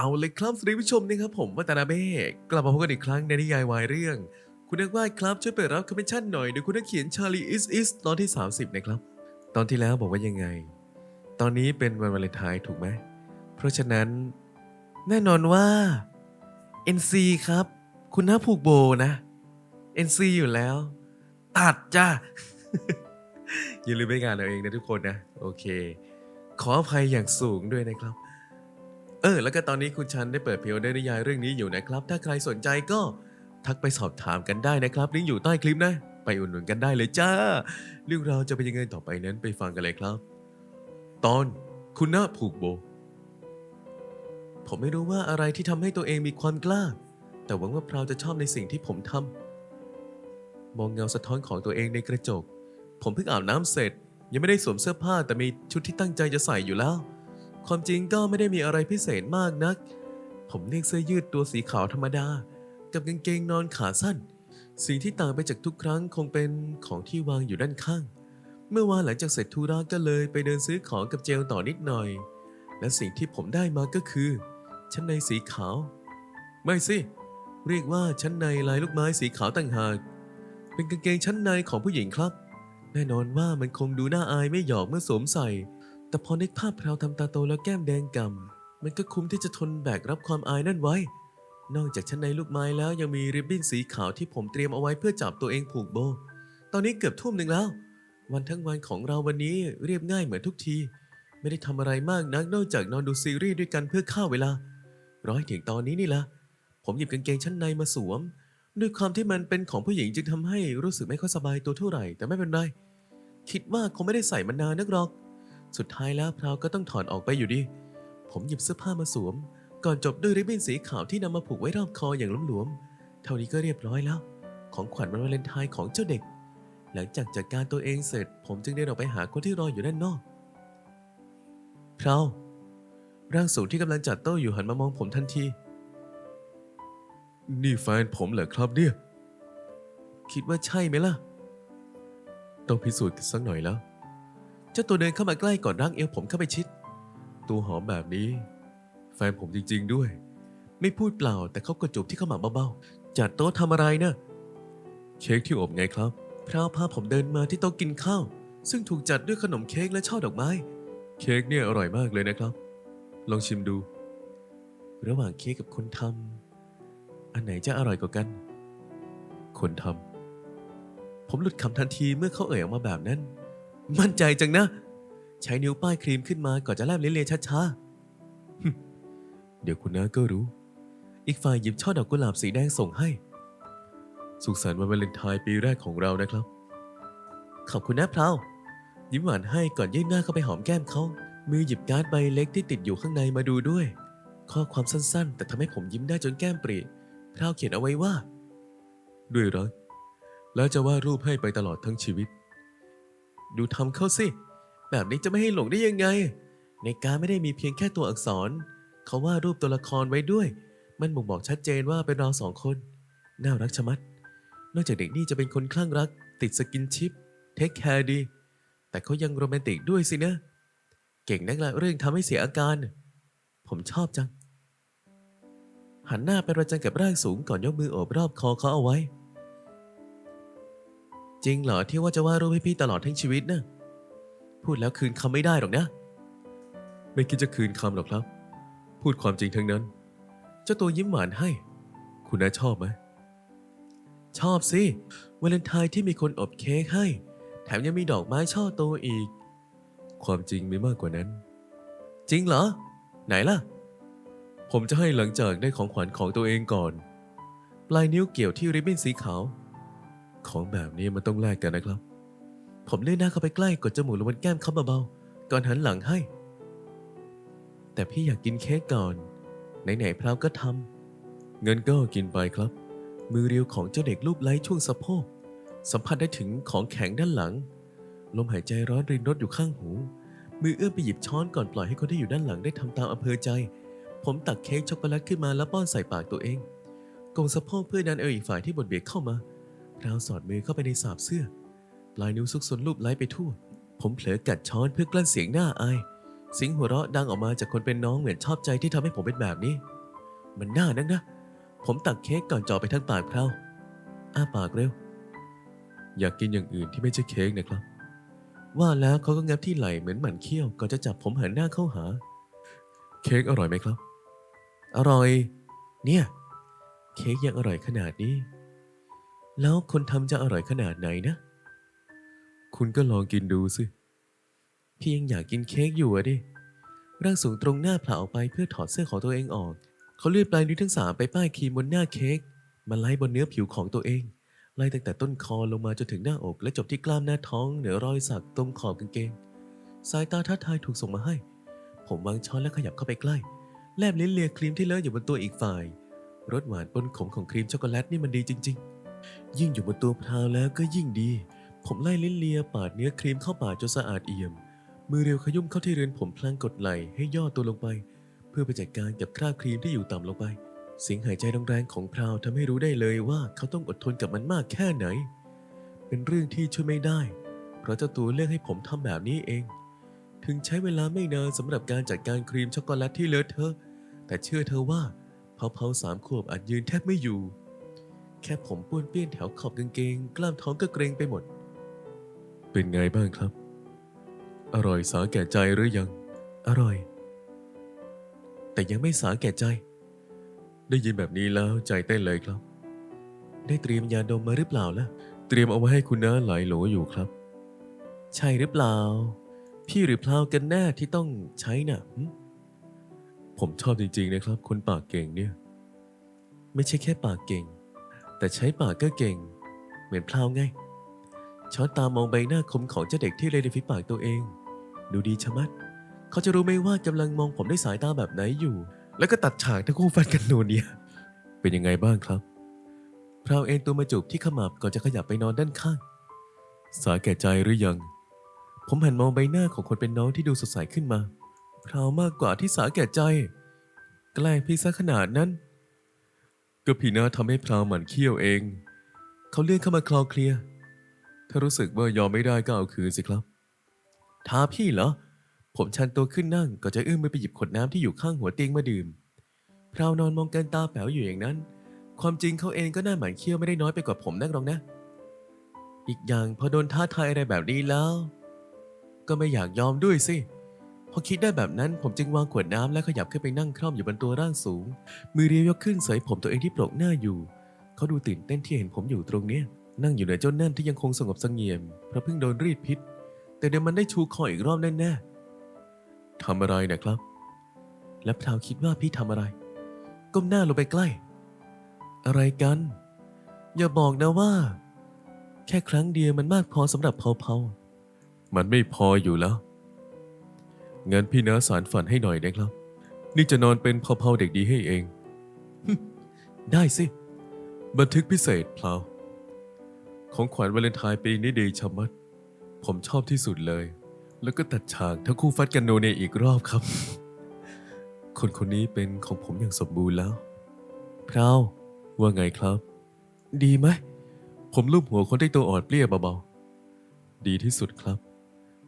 เอาเลยครับสวัสดีผู้ชมนะครับผมวัตนาเบ้กลับมาพบกันอีกครั้งในนิยายวายเรื่อง คุณนักวาดครับช่วยเปิดรับคอมเมนชั่นหน่อยโดยคุณนักเขียนชาลีอิสอิสตอนที่ 30 นะครับ ตอนที่แล้วบอกว่ายังไง ตอนนี้เป็นวันวาเลนไทน์ถูกไหม เพราะฉะนั้น แน่นอนว่า NC ครับ คุณน้าผูกโบนะ NC อยู่แล้ว ตัดจ้าอย่าลืมไปงานเอาเองนะทุกคนนะ โอเค ขออภัยอย่างสูงด้วยนะครับ เออ แล้วก็ตอนนี้คุณชันได้เปิดเพลได้นิยายเรื่องนี้อยู่นะครับ ถ้าใครสนใจก็ทักไปสอบถามกันได้นะครับลิงก์อยู่ใต้คลิปนะ ไปอุดหนุนกันได้เลยจ้า เรื่องราวจะเป็นยังไงต่อไปนั้นไปฟังกันเลยครับ ตอนคุณน้าผูกโบ ผมไม่รู้ว่าอะไรที่ทำให้ตัวเองมีความกล้า แต่หวังว่าพราวจะชอบในสิ่งที่ผมทำมองเงาสะท้อนของตัวเองในกระจก ผมเพิ่งอาบน้ำเสร็จ ยังไม่ได้สวมเสื้อผ้าแต่มีชุดที่ตั้งใจจะใส่อยู่แล้ว ความจริงก็ไม่ได้มีอะไรพิเศษมากนัก ผมเลือกเสื้อยืดตัวสีขาวธรรมดา กับกางเกงนอนขาสั้นสิ่งที่ต่างไปจากทุกครั้งคงเป็นของที่วางอยู่ด้านข้าง เมื่อวานหลังจากเสร็จธุระก็เลยไปเดินซื้อของกับเจลต่อนิดหน่อย และสิ่งที่ผมได้มาก็คือ ชั้นในสีขาว ไม่สิ เรียกว่าชั้นในลายลูกไม้สีขาวต่างหาก เป็นกางเกงชั้นในของผู้หญิงครับ แน่นอนว่ามันคงดูน่าอายไม่หยอกเมื่อสวมใส่ แต่พอนึกภาพพราวทำตาโตแล้วแก้มแดงกำมันก็คุ้มที่จะทนแบกรับความอายนั่นไว้ นอกจากชั้นในลูกไม้แล้วยังมีริบบิ้นสีขาวที่ผมเตรียมเอาไว้เพื่อจับตัวเองผูกโบ ตอนนี้เกือบทุ่มหนึ่งแล้ว วันทั้งวันของเราวันนี้เรียบง่ายเหมือนทุกที ไม่ได้ทำอะไรมากนักนอกจากนอนดูซีรีส์ด้วยกันเพื่อฆ่าเวลา ร้อยถึงตอนนี้นี่ละผมหยิบกางเกงชั้นในมาสวม ด้วยความที่มันเป็นของผู้หญิงจึงทำให้รู้สึกไม่ค่อยสบายตัวเท่าไหร่ แต่ไม่เป็นไรคิดว่าคงไม่ได้ใส่มานานนักหรอก สุดท้ายแล้วพราวก็ต้องถอดออกไปอยู่ดี ผมหยิบเสื้อผ้ามาสวม ก่อนจบด้วยริบบิ้นสีขาวที่นำมาผูกไว้รอบคออย่างหลวมๆ เท่านี้ก็เรียบร้อยแล้ว ของขวัญวันวาเลนไทน์ของเจ้าเด็ก หลังจากจัดการตัวเองเสร็จ ผมจึงเดินออกไปหาคนที่รออยู่ด้านนอกพราวร่างสูงที่กำลังจัดโต๊ะอยู่หันมามองผมทันที นี่แฟนผมเหรอครับเนี่ย คิดว่าใช่ไหมล่ะ ต้องพิสูจน์กันสักหน่อยแล้ว จ้าตัวเดินเข้ามาใกล้ก่อนร่างเอวผมเข้าไปชิด ตัวหอมแบบนี้ แฟนผมจริง ๆด้วย ไม่พูดเปล่าแต่เขากระจูบที่เข้ามาเบาๆจัดโต๊ะทำอะไรนะเค้กที่อบไงครับพราวพาผมเดินมาที่โต๊ะกินข้าว ซึ่งถูกจัดด้วยขนมเค้กและช่อดอกไม้ เค้กเนี่ยอร่อยมากเลยนะครับ ลองชิมดู ระหว่างเค้กกับคนทำอันไหนจะอร่อยกว่ากัน คนทำผมหลุดคำทันทีเมื่อเขาเอ่ยออกมาแบบนั้น มั่นใจจังนะ ใช้นิ้วป้ายครีมขึ้นมาก่อนจะแลบลิ้นเลียช้าๆ เดี๋ยวคุณน้าก็รู้ อีกฝ่ายหยิบช่อดอกกุหลาบสีแดงส่งให้ สุขสันต์วันวาเลนไทน์ปีแรกของเรานะครับ ขอบคุณนะพราวยิ้มหวานให้ก่อนยื่นหน้าเข้าไปหอมแก้มเขา มือหยิบการ์ดใบเล็กที่ติดอยู่ข้างในมาดูด้วย ข้อความสั้นๆ แต่ทำให้ผมยิ้มได้จนแก้มปรีพราวเขียนเอาไว้ว่า ด้วยรักแล้วจะวาดรูปให้ไปตลอดทั้งชีวิต ดูทำเข้าสิ แบบนี้จะไม่ให้หลงได้ยังไง ในการดไม่ได้มีเพียงแค่ตัวอักษร เขาวาดรูปตัวละครไว้ด้วย มันบ่งบอกชัดเจนว่าเป็นเราสองคน น่ารักชะมัด นอกจากเด็กนี่จะเป็นคนคลั่งรัก ติดสกินชิป เทคแคร์ดี แต่เขายังโรแมนติกด้วยสินะ เก่งนักละเรื่องทำให้เสียอาการ ผมชอบจัง หันหน้าไปประจันกับร่างสูงก่อนยกมือโอบรอบคอเขาเอาไว้ จริงเหรอที่ว่าจะวาดรูปให้พี่ตลอดทั้งชีวิตนะพูดแล้วคืนคำไม่ได้หรอกนะ ไม่คิดจะคืนคำหรอกครับ พูดความจริงทั้งนั้น เจ้าตัวยิ้มหวานให้ คุณน้าชอบไหม ชอบสิวาเลนไทน์ที่มีคนอบเค้กให้ แถมยังมีดอกไม้ช่อโตอีก ความจริงมีมากกว่านั้น จริงเหรอ ไหนล่ะ ผมจะให้หลังจากได้ของขวัญของตัวเองก่อน ปลายนิ้วเกี่ยวที่ริบบิ้นสีขาว ของแบบนี้มันต้องแลกกันนะครับ ผมเลื่อนหน้าเข้าไปใกล้กดจมูกลงบนแก้มเขาเบาๆก่อนหันหลังให้ แต่พี่อยากกินเค้กก่อน ไหนๆพราวก็ทำเงินก็กินไปครับ มือเรียวของเจ้าเด็กรูปไล้ช่วงสะโพกสัมผัสได้ถึงของแข็งด้านหลัง ลมหายใจร้อนรินรถอยู่ข้างหู มือเอื้อมไปหยิบช้อนก่อนปล่อยให้คนที่อยู่ด้านหลังได้ทำตามอำเภอใจ ผมตักเค้กช็อกโกแลตขึ้นมาแล้วป้อนใส่ปากตัวเองกงสะโพกเพื่อดันเอวอีกฝ่ายที่บดเบียดเข้ามา พราวสอดมือเข้าไปในสาบเสื้อ ปลายนิ้วซุกซนรูปไล้ไปทั่ว ผมเผลอกัดช้อนเพื่อกลั้นเสียงหน้าอาย สิงหัวเราะดังออกมาจากคนเป็นน้องเหมือนชอบใจที่ทำให้ผมเป็นแบบนี้ มันน่านักนะ ผมตักเค้กก่อนจ่อไปทั้งปากเพราอ้าปากเร็ว อยากกินอย่างอื่นที่ไม่ใช่เค้กนะครับ ว่าแล้วเขาก็งับที่ไหล่เหมือนหมันเคี้ยวก่อนจะจับผมหันหน้าเข้าหา เค้กอร่อยไหมครับ อร่อย เนี่ย เค้กยังอร่อยขนาดนี้ แล้วคนทำจะอร่อยขนาดไหนนะ คุณก็ลองกินดูสิ พี่ยังอยากกินเค้กอยู่อะดิ ร่างสูงตรงหน้าผละออกไปเพื่อถอดเสื้อของตัวเองออก เขาเลื่อนปลายนิ้วทั้งสามไปป้ายครีมบนหน้าเค้ก มาไล่บนเนื้อผิวของตัวเอง ไล่ตั้งแต่ต้นคอลงมาจนถึงหน้าอกและจบที่กล้ามหน้าท้องเหนือรอยสักตรงขอบกางเกง สายตาท้าทายถูกส่งมาให้ ผมวางช้อนและขยับเข้าไปใกล้ แลบลิ้นเลียครีมที่เลอะอยู่บนตัวอีกฝ่าย รสหวานปนขมของครีมช็อกโกแลตนี่มันดีจริง ๆ ยิ่งอยู่บนตัวพราวแล้วก็ยิ่งดี ผมไล่ลิ้นเลียปาดเนื้อครีมเข้าปากจนสะอาดเอี่ยม มือเร็วขยุ่มเข้าที่เรือนผมพลางกดไหลให้ย่อตัวลงไป เพื่อไปจัดการกับคราบครีมที่อยู่ต่ำลงไป เสียงหายใจแรงๆของพราวทำให้รู้ได้เลยว่าเขาต้องอดทนกับมันมากแค่ไหน เป็นเรื่องที่ช่วยไม่ได้ เพราะเจ้าตัวเลือกให้ผมทำแบบนี้เอง ถึงใช้เวลาไม่นานสำหรับการจัดการครีมช็อกโกแลตที่เลอะเทอะแต่เชื่อเธอว่าเผาๆสามขวบอาจยืนแทบไม่อยู่ ค่ผมป้วนเปี้ยนแถวขอบกางเกง กล้ามท้องก็เกรงไปหมด เป็นไงบ้างครับ อร่อยสาแก่ใจหรือยัง อร่อย แต่ยังไม่สาแก่ใจ ได้ยินแบบนี้แล้วใจเต้นเลยครับ ได้เตรียมยาดมมาหรือเปล่าล่ะ เตรียมเอาไว้ให้คุณน้าหลายโหลอยู่ครับ ใช่หรือเปล่า พี่หรือเพลากันแน่ที่ต้องใช้น่ะผมชอบจริงๆนะครับ คนปากเก่งเนี่ย ไม่ใช่แค่ปากเก่ง แต่ใช้ปากก็เก่ง เหมือนพลาวไงช้อนตามองใบหน้าคมของเจ้าเด็กที่เลยในฝีปากตัวเอง ดูดีชะมัด เขาจะรู้ไหมว่ากำลังมองผมด้วยสายตาแบบไหนอยู่ แล้วก็ตัดฉากทั้งคู่ฟันกันโนเนียเป็นยังไงบ้างครับพราวเอนตัวมาจูบที่ขมับก่อนจะขยับไปนอนด้านข้าง สาแก่ใจหรือยัง ผมหันมองใบหน้าของคนเป็นน้องที่ดูสดใสขึ้นมาพราวมากกว่าที่สาแก่ใจ แกล้งพี่ซะขนาดนั้น ก็พี่าทำให้พราวหมันเคี้ยวเอง เขาเลื่อนเข้ามาคลอเคลีย ถ้ารู้สึกว่ายอมไม่ได้ก็เอาคืนสิครับ ท้าพี่เหรอ ผมชันตัวขึ้นนั่งก็จะเอื้อมมือไปหยิบขวดน้ำที่อยู่ข้างหัวเตียงมาดื่ม พราวนอนมองกันตาแป๋วอยู่อย่างนั้น ความจริงเขาเองก็น่าหมันเคี้ยวไม่ได้น้อยไปกว่าผมนักหรอกนะ อีกอย่างพอโดนท้าทายอะไรแบบนี้แล้ว ก็ไม่อยากยอมด้วยสิ พอคิดได้แบบนั้นผมจึงวางขวดน้ำและขยับขึ้นไปนั่งคล่อมอยู่บนตัวร่างสูง มือเรียวยกขึ้นเสยผมตัวเองที่โปรกหน้าอยู่ เขาดูตื่นเต้นที่เห็นผมอยู่ตรงเนี้ยนั่งอยู่เหนือเจ้านั่นที่ยังคงสงบสงี่ยมเพราะเพิ่งโดนรีดพิษ แต่เดี๋ยวมันได้ชูคออีกรอบแน่ๆทำอะไรนะครับ และพราวคิดว่าพี่ทำอะไร ก้มหน้าลงไปใกล้ อะไรกัน อย่าบอกนะว่า แค่ครั้งเดียวมันมากพอสำหรับเผาๆมันไม่พออยู่แล้ว งั้นพี่น้าสารฝันให้หน่อยนะครับ นี่จะนอนเป็นเผาๆเด็กดีให้เอง ได้สิ บันทึกพิเศษพลาว ของขวัญวาเลนไทน์ปีนี้ดีชะมัด ผมชอบที่สุดเลย แล้วก็ตัดฉากทั้งคู่ฟัดกันโนเนอีกรอบครับ คนคนนี้เป็นของผมอย่างสมบูรณ์แล้วพราวว่าไงครับ ดีไหม ผมลูบหัวคนที่ตัวอ่อนเปรี้ยเบาๆ ดีที่สุดครับ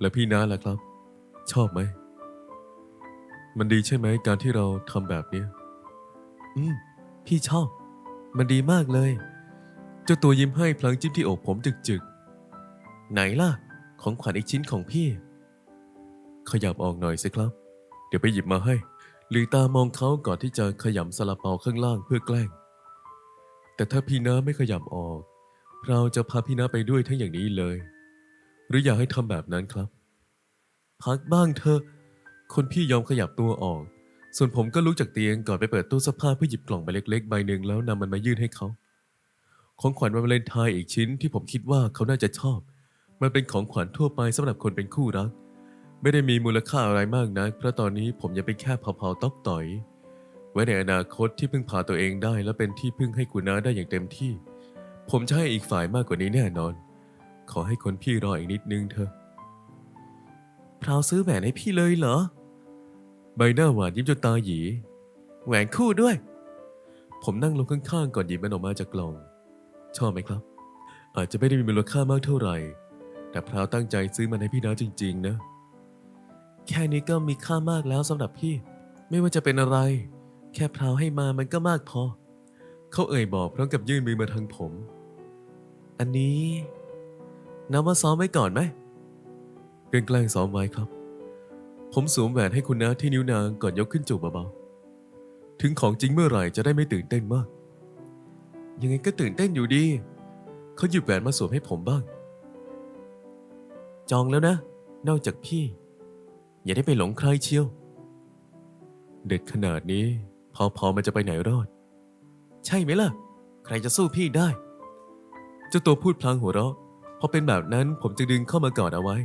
แล้วพี่น้าล่ะครับ ชอบไหม มันดีใช่ไหมการที่เราทำแบบนี้ อืม พี่ชอบ มันดีมากเลย เจ้าตัวยิ้มให้พลางจิ้มที่อกผมจึกๆ ไหนล่ะ ของขวัญอีกชิ้นของพี่ ขยับออกหน่อยสิครับ เดี๋ยวไปหยิบมาให้หลีตามองเขาก่อนที่จะขยำซาลาเปาข้างล่างเพื่อแกล้ง แต่ถ้าพี่น้าไม่ขยับออก เราจะพาพี่น้าไปด้วยทั้งอย่างนี้เลย หรืออยากให้ทำแบบนั้นครับ พักบ้างเถอ คนพี่ยอมขยับตัวออก ส่วนผมก็ลุกจากเตียงก่อนไปเปิดตู้เสื้อผ้าเพื่อหยิบกล่องใบเล็กๆใบหนึ่งแล้วนำมันมายื่นให้เขา ของขวัญวันวาเลนไทน์อีกชิ้นที่ผมคิดว่าเขาน่าจะชอบ มันเป็นของขวัญทั่วไปสำหรับคนเป็นคู่รัก ไม่ได้มีมูลค่าอะไรมากนะักเพราะตอนนี้ผมยังเป็นแค่เผาๆต๊อกต่อย ไว้ในอนาคตที่พึ่งพาตัวเองได้ และเป็นที่พึ่งให้คุณน้าได้อย่างเต็มที่ ผมจะให้อีกฝ่ายมากกว่านี้แน่นอน ขอให้คนพี่รออีกนิดนึงเถอะ ราวซื้อแหวนให้พี่เลยเหรอ ใบหน้าหวานยิ้มจนตาหยี แหวนคู่ด้วย ผมนั่งลงข้างๆก่อนหยิบมันออกมาจากกล่อง ชอบไหมครับ อาจจะไม่ได้มีมูลค่ามากเท่าไหร่ แต่พราวตั้งใจซื้อมันให้พี่น้าจริง ๆ นะ แค่นี้ก็มีค่ามากแล้วสำหรับพี่ ไม่ว่าจะเป็นอะไร แค่พราวให้มามันก็มากพอ เขาเอ่ยบอกพร้อมกับยื่นมือมาทางผม อันนี้นับว่าซ้อมไว้ก่อนไหม เกินแกล้งซ้อมไว้ครับ ผมสวมแหวนให้คุณนะที่นิ้วนางก่อนยกขึ้นจูบเบาๆ ถึงของจริงเมื่อไหร่จะได้ไม่ตื่นเต้นมาก ยังไงก็ตื่นเต้นอยู่ดี เขาหยิบแหวนมาสวมให้ผมบ้าง จองแล้วนะ นอกจากพี่ อย่าได้ไปหลงใครเชียว เด็ดขนาดนี้ พอพอมันจะไปไหนรอด ใช่ไหมล่ะ ใครจะสู้พี่ได้ เจ้าตัวพูดพลางหัวเราะพอเป็นแบบนั้นผมจะดึงเข้ามากอดเอาไว้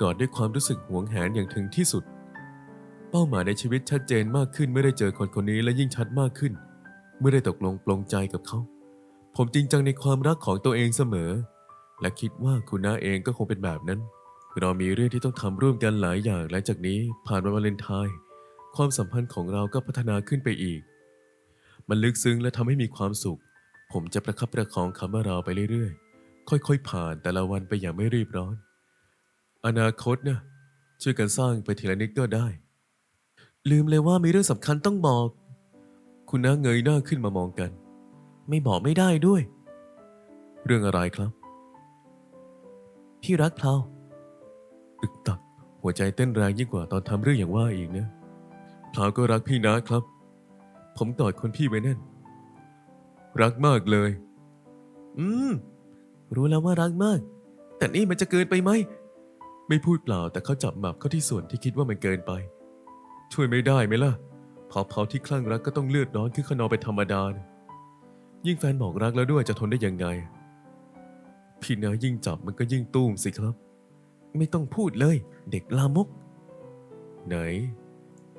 กอดด้วยความรู้สึกหวงแหนอย่างถึงที่สุด เป้าหมายในชีวิตชัดเจนมากขึ้นเมื่อได้เจอคนคนนี้และยิ่งชัดมากขึ้น เมื่อได้ตกลงปลงใจกับเขา ผมจริงจังในความรักของตัวเองเสมอ และคิดว่าคุณน้าเองก็คงเป็นแบบนั้น เรามีเรื่องที่ต้องทำร่วมกันหลายอย่างหลังจากนี้ผ่านวันวาเลนไทน์ความสัมพันธ์ของเราก็พัฒนาขึ้นไปอีก มันลึกซึ้งและทำให้มีความสุข ผมจะประคับประคองคำว่าเราไปเรื่อยๆ ค่อยๆ ผ่านแต่ละวันไปอย่างไม่รีบร้อน อนาคตเนะช่วยกันสร้างไปทีละนิดก็ได้ ลืมเลยว่ามีเรื่องสำคัญต้องบอก คุณน้าเงยหน้าขึ้นมามองกัน ไม่บอกไม่ได้ด้วย เรื่องอะไรครับพี่รักเพลาตึกตัก หัวใจเต้นแรงยิ่งกว่าตอนทำเรื่องอย่างว่าอีกนะเพลาก็รักพี่นะครับ ผมกอดคนพี่ไว้แน่น รักมากเลย อืม รู้แล้วว่ารักมาก แต่นี่มันจะเกินไปไหม ไม่พูดเปล่าแต่เขาจับหมับเข้าที่ส่วนที่คิดว่ามันเกินไป ช่วยไม่ได้ไหมล่ะเผาเผาที่คลั่งรักก็ต้องเลือดร้อนขึ้นขนองเป็นธรรมดานะยิ่งแฟนบอกรักแล้วด้วยจะทนได้ยังไง พี่นายิ่งจับมันก็ยิ่งตุ้มสิครับ ไม่ต้องพูดเลย เด็กลามก ไหน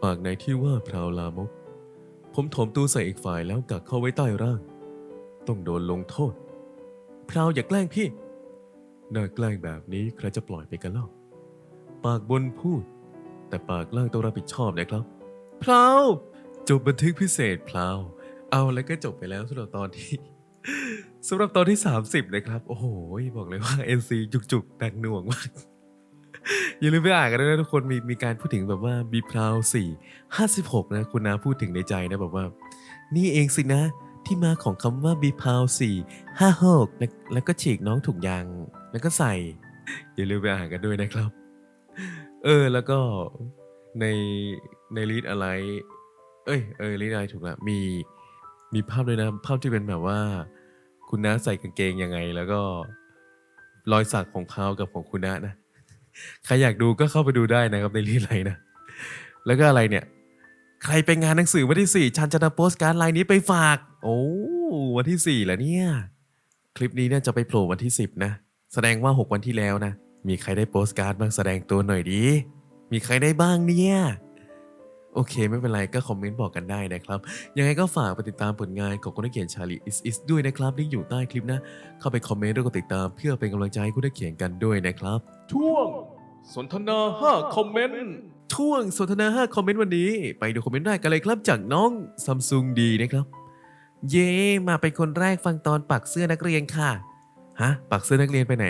ปากไหนที่ว่าพราวลามก ผมถมตัวใส่อีกฝ่ายแล้วกักเข้าไว้ใต้ร่าง ต้องโดนลงโทษ พราวอย่าแกล้งพี่ น่าแกล้งแบบนี้ใครจะปล่อยไปกันเล่า ปากบนพูด แต่ปากล่างต้องรับผิดชอบนะครับพราวจบบันทึกพิเศษพราวเอาแล้วก็จบไปแล้วสำหรับตอนที่สำหรับตอนที่ 30 นะครับ โอ้โห บอกเลยว่า NC จุกๆแตกหน่วงมากอย่าลืมไปอ่านกันด้วยนะทุกคนมีมีการพูดถึงแบบว่าบีพราวสี่ห้าสิบหกนะ คุณนาพูดถึงในใจนะแบบว่า นี่เองสินะ ที่มาของคำว่าบีพราวสี่ห้าหกแล้วแล้วก็ฉีกน้องถุงยาง แล้วก็ใส่ อย่าลืมไปอ่านกันด้วยนะครับ เออแล้วก็ในในลีดอะไร เอ้ยเออลีดอะไรถูกละมีมีภาพด้วยนะภาพที่เป็นแบบว่า คุณน้าใส่กางเกงยังไง แล้วก็รอยสักของพากับของคุณน้านะใครอยากดูก็เข้าไปดูได้นะครับในรีไลน์นะแล้วก็อะไรเนี่ย ใครไปงานหนังสือวันที่สี่ชันจะนำโปสการ์ดลายนี้ไปฝาก โอ้วันที่สี่แล้วเนี่ย คลิปนี้เนี่ยจะไปโผล่วันที่สิบนะ แสดงว่าหกวันที่แล้วนะ มีใครได้โปสการ์ดบ้างแสดงตัวหน่อยดี มีใครได้บ้างเนี่ย โอเค ไม่เป็นไรก็คอมเมนต์บอกกันได้นะครับ ยังไงก็ฝากไปติดตามผลงานของคนนักเขียนชาลีอิสอิสด้วยนะครับลิงก์อยู่ใต้คลิปนะ เข้าไปคอมเมนต์แล้วก็ติดตามเพื่อเป็นกำลังใจให้คุณนักเขียนกันด้วยนะครับ ช่วง สนทนา 5 คอมเมนต์ช่วงสนทนา 5 คอมเมนต์วันนี้ ไปดูคอมเมนต์แรกกันเลยครับจากน้องซัมซุงดีนะครับ เย่มาเป็นคนแรกฟังตอนปักเสื้อนักเรียนค่ะ ฮะปักเสื้อนักเรียนไปไหน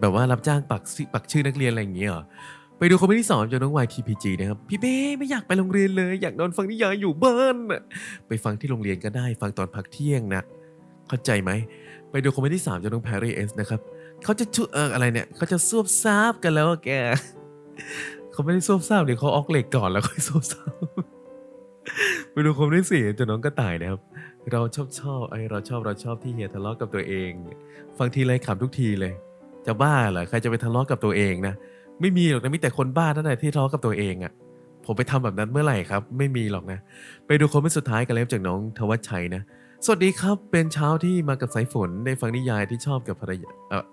แบบว่ารับจ้างปักปักชื่อนักเรียนอะไรอย่างเงี้ยเหรอไปดูคอมเมนต์ที่สองจากน้อง YTPG นะครับ พี่เบ้ไม่อยากไปโรงเรียนเลย อยากนอนฟังนิยายอยู่บ้านไปฟังที่โรงเรียนก็ได้ฟังตอนพักเที่ยงนะเข้าใจไหม ไปดูคอมเมนต์ที่สามจากน้องแพรรี่เอสนะครับเขาจะชุเอออะไรเนี่ยเขาจะซวบซาบกันแล้วแกเขาไม่ได้ซวบซาบเดี๋ยวเขาออกเหล็กก่อนแล้วค่อยซวบซาบ ไปดูคมเมที่สี่จากน้องกระต่ายนะครับ เราชอบชอบไอเราชอบเราชอบที่เฮียทะเลาะกับตัวเอง ฟังทีไรขำทุกทีเลย จะบ้าเหรอใครจะไปทะเลาะกับตัวเองนะไม่มีหรอกนะมีแต่คนบ้าเท่านั้นแหละที่ทะเลาะกับตัวเองอะ่ะผมไปทำแบบนั้นเมื่อไหร่ครับ ไม่มีหรอกนะ ไปดูคอมเมนต์สุดท้ายกันเลยจากน้องทวัชชัยนะ สวัสดีครับ เป็นเช้าที่มากับสายฝนได้ฟังนิยายที่ชอบกับภรรยาเออ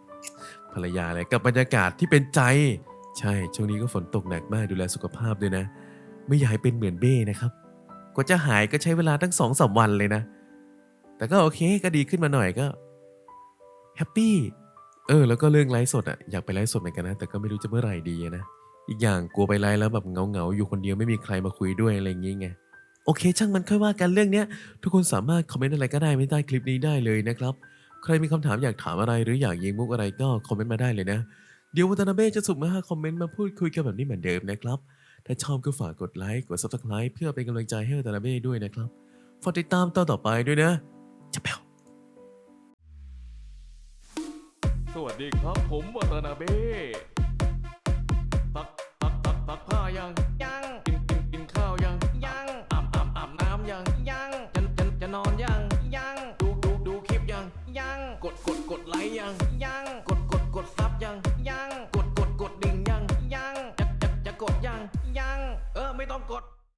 ภรรยาอะไรกับบรรยากาศที่เป็นใจ ใช่ ช่วงนี้ก็ฝนตกหนักมากดูแลสุขภาพด้วยนะ ไม่อยากให้เป็นเหมือนเบ้นะครับ ว่าจะหายก็ใช้เวลาตั้งสองสามวันเลยนะ แต่ก็โอเคก็ดีขึ้นมาหน่อยก็แฮปปี้ เออ แล้วก็เรื่องไลฟ์สดอะอยากไปไลฟ์สดเหมือนกันนะ แต่ก็ไม่รู้จะเมื่อไหร่ดีนะ อีกอย่างกลัวไปไลฟ์แล้วแบบเงาๆอยู่คนเดียวไม่มีใครมาคุยด้วยอะไรอย่างเงี้ไงโอเค ช่างมันค่อยว่ากันเรื่องเนี้ย ทุกคนสามารถคอมเมนต์อะไรก็ได้ไม่ใต้คลิปนี้ได้เลยนะครับ ใครมีคำถามอยากถามอะไรหรืออยากยิงมุกอะไรก็คอมเมนต์มาได้เลยนะ เดี๋ยววัตนาเบ้จะสุ่มมาหาคอมเมนต์มาพูดคุยกันแบบนี้เหมือนเดิมนะครับ ถ้าชอบก็ฝากกดไลค์กด subscribe เพื่อเป็นกำลังใจให้วัตนาเบ้ด้วยนะครับ ฝากติดตามตอนต่อไปด้วยนะจะเปวสวัสดีครับผมวัตนาเบ้